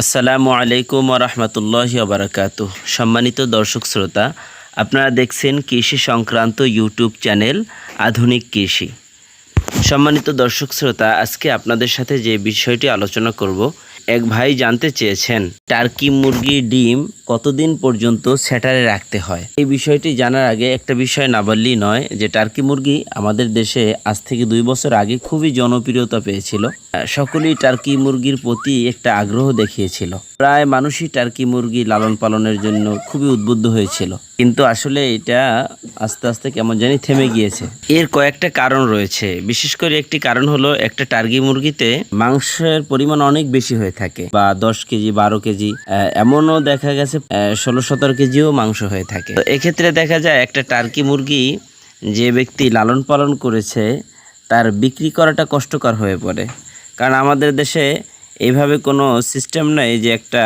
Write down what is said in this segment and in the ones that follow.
আসসালামু আলাইকুম রহমতুল্লাহ বারাকাত সম্মানিত দর্শক শ্রোতা, আপনারা দেখছেন কৃষি সংক্রান্ত ইউটিউব চ্যানেল আধুনিক কৃষি। সম্মানিত দর্শক শ্রোতা, আজকে আপনাদের সাথে যে বিষয়টি আলোচনা করব এক ভাই জানতে চেয়েছেন, টার্কি মুরগি ডিম কতদিন পর্যন্ত স্যাটারে রাখতে হয়? এই বিষয়টি জানার আগে একটা বিষয় না বললেই নয় যে টার্কি মুরগি আমাদের দেশে আজ থেকে দুই বছর আগে খুবই জনপ্রিয়তা পেয়েছিল। সকলেই টার্কি মুরগির প্রতি একটা আগ্রহ দেখিয়েছিল। প্রায় মানুষই টার্কি মুরগি লালন পালনের জন্য খুবই উদ্বুদ্ধ হয়েছিল। কিন্তু আসলে এটা আস্তে আস্তে কেমন জানি থেমে গিয়েছে। এর কয়েকটা কারণ রয়েছে। বিশেষ করে একটি কারণ হলো একটা টার্কি মুরগিতে মাংসের পরিমাণ অনেক বেশি হয়ে থাকে, বা দশ কেজি, বারো কেজি এমনও দেখা গেছে ষোলো সতেরো কেজিও মাংস হয়ে থাকে। তো এক্ষেত্রে দেখা যায় একটা টার্কি মুরগি যে ব্যক্তি লালন পালন করেছে, তার বিক্রি করাটা কষ্টকর হয়ে পড়ে। কারণ আমাদের দেশে এইভাবে কোনো সিস্টেম নেই যে একটা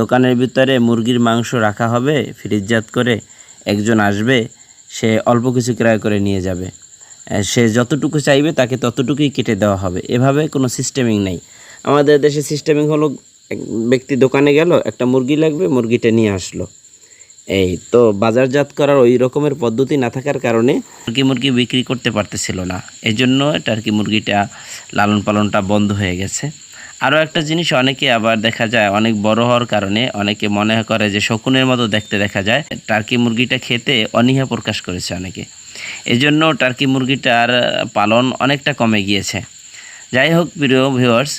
দোকানের ভিতরে মুরগির মাংস রাখা হবে, ফ্রিজজাত করে একজন আসবে, সে অল্প কিছু ক্রয় করে নিয়ে যাবে। সে যতটুকু চাইবে তাকে ততটুকুই কেটে দেওয়া হবে। এভাবে কোনো সিস্টেমিং নেই। আমাদের দেশে সিস্টেমিং হলো ব্যক্তি দোকানে গেল, একটা মুরগি লাগবে, মুরগিটা নিয়ে আসলো। এই তো বাজারজাত করার ওই রকমের পদ্ধতি না থাকার কারণে টার্কি মুরগি বিক্রি করতে পারতেছিল না। এই জন্য টার্কি মুরগিটা লালন পালনটা বন্ধ হয়ে গেছে। আরও একটা জিনিস অনেকে আবার দেখা যায়, অনেক বড় হওয়ার কারণে অনেকে মনে করে যে শকুনের মতো দেখতে দেখা যায়। টার্কি মুরগিটা খেতে অনীহা প্রকাশ করেছে অনেকে। এই জন্য টার্কি মুরগিটার পালন অনেকটা কমে গিয়েছে। যাই হোক, প্রিয় ভিউয়ার্স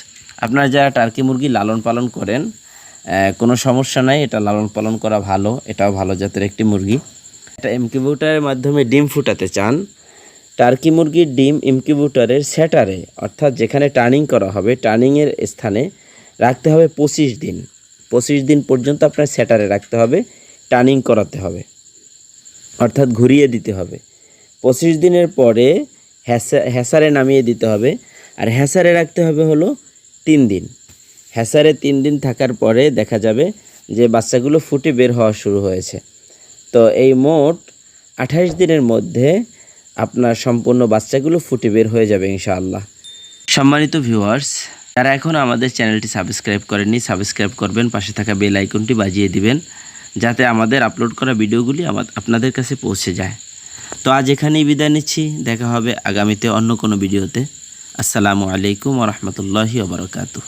আপনারা যারা টার্কি মুরগি লালন পালন করেন কোনো সমস্যা নাই, এটা লালন পালন করা ভালো, এটাও ভালো জাতের একটি মুরগি। এটা ইনকিউবেটরের মাধ্যমে ডিম ফুটাতে চান। টার্কি মুরগির ডিম ইনকিউবেটরের সেটারে, অর্থাৎ যেখানে টার্নিং করা হবে, টার্নিংয়ের স্থানে রাখতে হবে পঁচিশ দিন। পঁচিশ দিন পর্যন্ত আপনার সেটারে রাখতে হবে, টার্নিং করাতে হবে, অর্থাৎ ঘুরিয়ে দিতে হবে। পঁচিশ দিনের পরে হ্যাসা হ্যাসারে নামিয়ে দিতে হবে, আর হ্যাসারে রাখতে হবে হলো তিন দিন। হ্যাসারে তিন দিন থাকার পরে দেখা যাবে যে বাচ্চাগুলো ফুটে বের হওয়া শুরু হয়েছে। তো এই মোট আঠাইশ দিনের মধ্যে আপনার সম্পূর্ণ বাচ্চাগুলো ফুটে বের হয়ে যাবে, ইনশাআল্লাহ। সম্মানিত ভিউয়ার্স যারা এখনও আমাদের চ্যানেলটি সাবস্ক্রাইব করেননি সাবস্ক্রাইব করবেন, পাশে থাকা বেল আইকনটি বাজিয়ে দিবেন, যাতে আমাদের আপলোড করা ভিডিওগুলি আপনাদের কাছে পৌঁছে যায়। তো আজ এখানেই বিদায় নিচ্ছি, দেখা হবে আগামীতে অন্য কোনো ভিডিওতে আসসালামু আলাইকুম রহমতুল্লাহি ওবরাকাতু